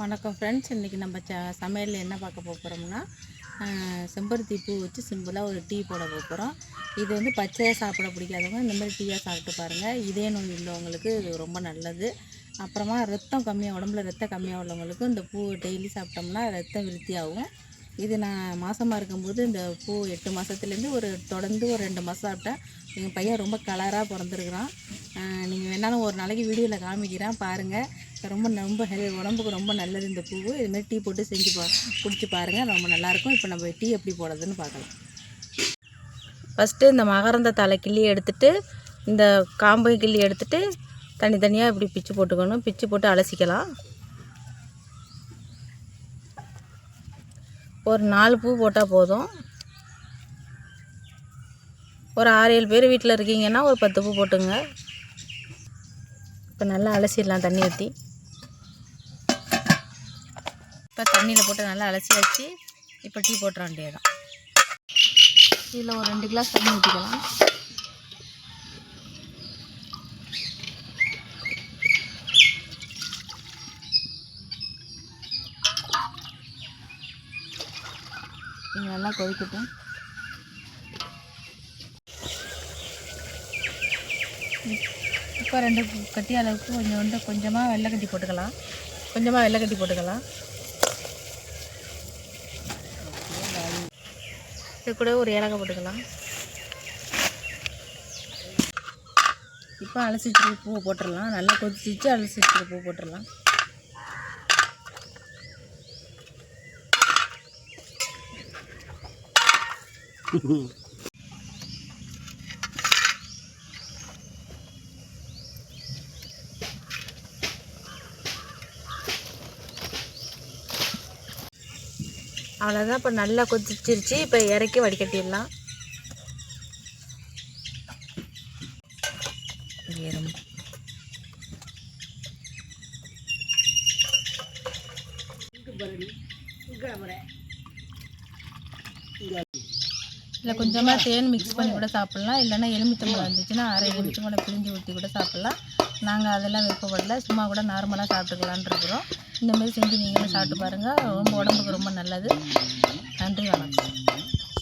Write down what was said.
வணக்கம் ஃப்ரெண்ட்ஸ் இன்றைக்கி நம்ம ச சமையலில் என்ன பார்க்க போகிறோம்னா செம்பருத்தி பூ வச்சு சிம்பிளாக ஒரு டீ போட போகிறோம் இது வந்து பச்சையாக சாப்பிட பிடிக்காதவங்க இந்த மாதிரி டீயாக சாப்பிட்டு பாருங்கள் இதே நோய் உள்ளவங்களுக்கு இது ரொம்ப நல்லது. அப்புறமா ரத்தம் கம்மியாக உடம்புல ரத்தம் கம்மியாக உள்ளவங்களுக்கு இந்த பூ டெய்லி சாப்பிட்டோம்னா ரத்தம் விருத்தியாகும். இது நான் மாதமாக இருக்கும்போது இந்த பூ எட்டு மாதத்துலேருந்து ஒரு தொடர்ந்து ஒரு ரெண்டு மாதம் சாப்பிட்டேன். எங்கள் பையன் ரொம்ப கலராக பிறந்திருக்கிறான். நீங்கள் வேணாலும் ஒரு நாளைக்கு வீடியோவில் காமிக்கிறேன். பாருங்கள் ரொம்ப ரொம்ப ஹெல் உடம்புக்கு ரொம்ப நல்லது இந்த பூவு இதுமாரி டீ போட்டு செஞ்சு பா குடிச்சு பாருங்கள் ரொம்ப நல்லாயிருக்கும். இப்போ நம்ம டீ எப்படி போடுறதுன்னு பார்க்கலாம். ஃபஸ்ட்டு இந்த மகரந்த தலை கிள்ளி எடுத்துட்டு இந்த காம்பை கிள்ளி எடுத்துகிட்டு தனித்தனியாக இப்படி பிச்சு போட்டுக்கணும். பிச்சு போட்டு அலசிக்கலாம். ஒரு நாலு பூ போட்டால் போதும். ஒரு ஆறு ஏழு பேர் வீட்டில் இருக்கீங்கன்னா ஒரு பத்து பூ போட்டுங்க. இப்போ நல்லா அலசிடலாம் தண்ணி ஊற்றி இப்போ தண்ணியில் போட்டு நல்லா அலசி வச்சு இப்போ டீ போட்டுற வேண்டியதுதான். இதில் ஒரு ரெண்டு கிளாஸ் தண்ணி ஊற்றிக்கலாம். இது நல்லா கொதிக்கட்டும். இப்போ ரெண்டு கட்டி அளவுக்கு கொஞ்சோண்டு கொஞ்சமாக வெள்ளைக்கட்டி போட்டுக்கலாம். கொஞ்சமாக வெள்ளைக்கட்டி போட்டுக்கலாம். இது கூட ஒரு ஏலக்காய் போட்டுக்கலாம். இப்போ அலசி வச்சுருக்க பூவை போட்டுடலாம். நல்லா கொதிச்சிச்சு அலசி வச்சுருக்க பூ போட்டுடலாம். அவ்வளோதான் இப்போ நல்லா கொதிச்சிருச்சு. இப்போ இறக்கி வடிகட்டிடலாம். ஏறும். இதில் கொஞ்சமாக தேன் மிக்ஸ் பண்ணி கூட சாப்பிட்லாம். இல்லைன்னா எலுமிச்சம்பழம் இருந்துச்சுன்னா அரை எலுமிச்சம்பழம் பிழிஞ்சு ஊற்றி கூட சாப்பிட்லாம். நாங்கள் அதெல்லாம் விருப்பப்படல. சும்மா கூட நார்மலாக சாப்பிட்டுக்கலான் இருக்கிறோம். இந்தமாரி செஞ்சு நீங்களும் சாப்பிட்டு பாருங்கள் ரொம்ப உடம்புக்கு ரொம்ப நல்லது. நன்றி வணக்கம்.